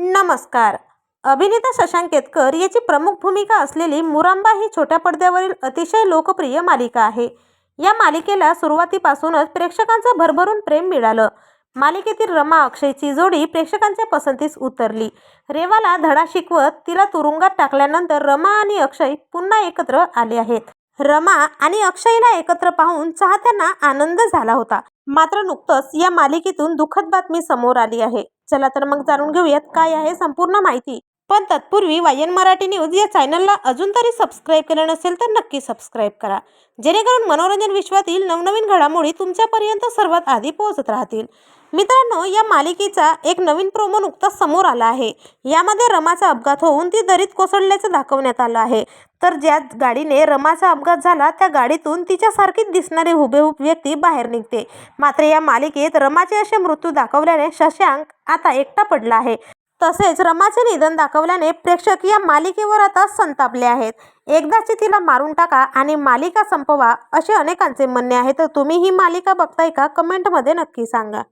नमस्कार. अभिनेता शशांक केतकर याची प्रमुख भूमिका असलेली मुरांबा ही छोट्या पडद्यावरील अतिशय लोकप्रिय मालिका आहे. या मालिकेला सुरुवातीपासूनच प्रेक्षकांचं भरभरून प्रेम मिळालं. मालिकेतील रमा अक्षयची जोडी प्रेक्षकांच्या पसंतीस उतरली. रेवाला धडा शिकवत तिला तुरुंगात टाकल्यानंतर रमा आणि अक्षय पुन्हा एकत्र आले आहेत. रमा आणि अक्षयला एकत्र पाहून चाहत्यांना आनंद झाला होता. मात्र नुकतंच या मालिकेतून दुःखद बातमी समोर आली आहे. चला तर मग जाणून घेऊयात काय आहे संपूर्ण माहिती. पण तत्पूर्वी वाय एन मराठी न्यूज या चॅनलला अजून तरी सबस्क्राईब केलं नसेल तर नक्की सबस्क्राईब करा. जेणेकरून मनोरंजन विश्वातील नवनवीन घडामोडी तुमच्यापर्यंत सर्वात आधी पोहोचत राहतील. मित्रांनो या मालिकेचा एक नवीन प्रोमो नुकताच समोर आला आहे. यामध्ये रमाचा अपघात होऊन ती दरीत कोसळल्याचं दाखवण्यात आलं आहे. तर ज्या गाडीने रमाचा अपघात झाला त्या गाडीतून तिच्यासारखीच दिसणारी हुबेहूब व्यक्ती बाहेर निघते. मात्र या मालिकेत रमाचे असे मृत्यू दाखवल्याने शशांक आता एकटा पडला आहे. तसेच रमाचे निधन दाखवल्याने प्रेक्षक या मालिकेवर आता संतापले आहेत. एकदाची तिला मारून टाका आणि मालिका संपवा असे अनेकांचे म्हणणे आहे तर तुम्ही ही मालिका बघताय का? कमेंटमध्ये नक्की सांगा.